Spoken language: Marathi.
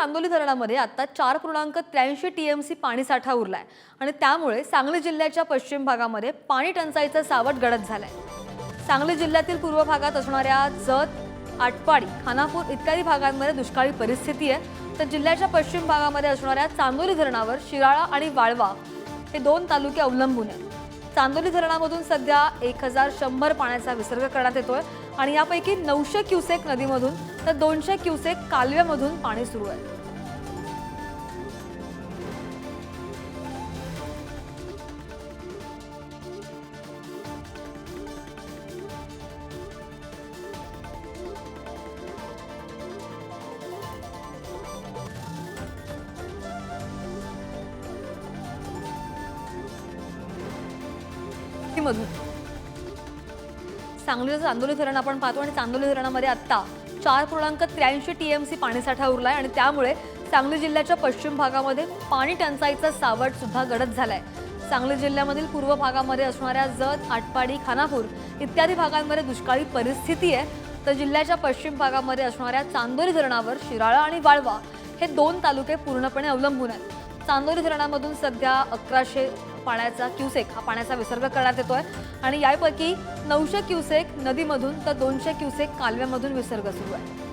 चांदोली धरणामध्ये आता चार पूर्णांक त्र्याऐंशी टी एम सी पाणीसाठा उरलाय. आणि त्यामुळे सांगली जिल्ह्याच्या पश्चिम भागामध्ये पाणी टंचाईचं सावट गडद आहे सांगली जिल्ह्यातील पूर्व भागात असणाऱ्या जत आटपाडी खानापूर इत्यादी भागांमध्ये दुष्काळी परिस्थिती आहे. तर जिल्ह्याच्या पश्चिम भागामध्ये असणाऱ्या चांदोली धरणावर शिराळा आणि वाळवा हे दोन तालुके अवलंबून आहेत. चांदोली धरणामधून सध्या एक हजार शंभर पाण्याचा विसर्ग करण्यात येतोय. आणि यापैकी नऊशे क्युसेक नदीमधून तर दोनशे क्युसेक कालव्यामधून पाणी सुरू आहे. मधून सांगलीचं चांदोली धरण आपण पाहतो आणि चांदोली धरणामध्ये आत्ता चार पूर्णांक त्र्याऐंशी टीएमसी पाणीसाठा उरलाय आणि त्यामुळे सांगली जिल्ह्याच्या पश्चिम भागामध्ये पाणी टंचाईचा सावट सुद्धा गडद झालाय. सांगली जिल्ह्यामधील पूर्व भागामध्ये असणाऱ्या जत आटपाडी खानापूर इत्यादी भागांमध्ये दुष्काळी परिस्थिती आहे. तर जिल्ह्याच्या पश्चिम भागामध्ये असणाऱ्या चांदोली धरणावर शिराळा आणि वाळवा हे दोन तालुके पूर्णपणे अवलंबून आहेत. चांदोली धरणामधून सध्या अकराशे पाण्याचा क्युसेक हा पाण्याचा विसर्ग करण्यात येतोय आणि यापैकी नऊशे क्युसेक नदीमधून तर दोनशे क्युसेक कालव्यामधून विसर्ग सुरू आहे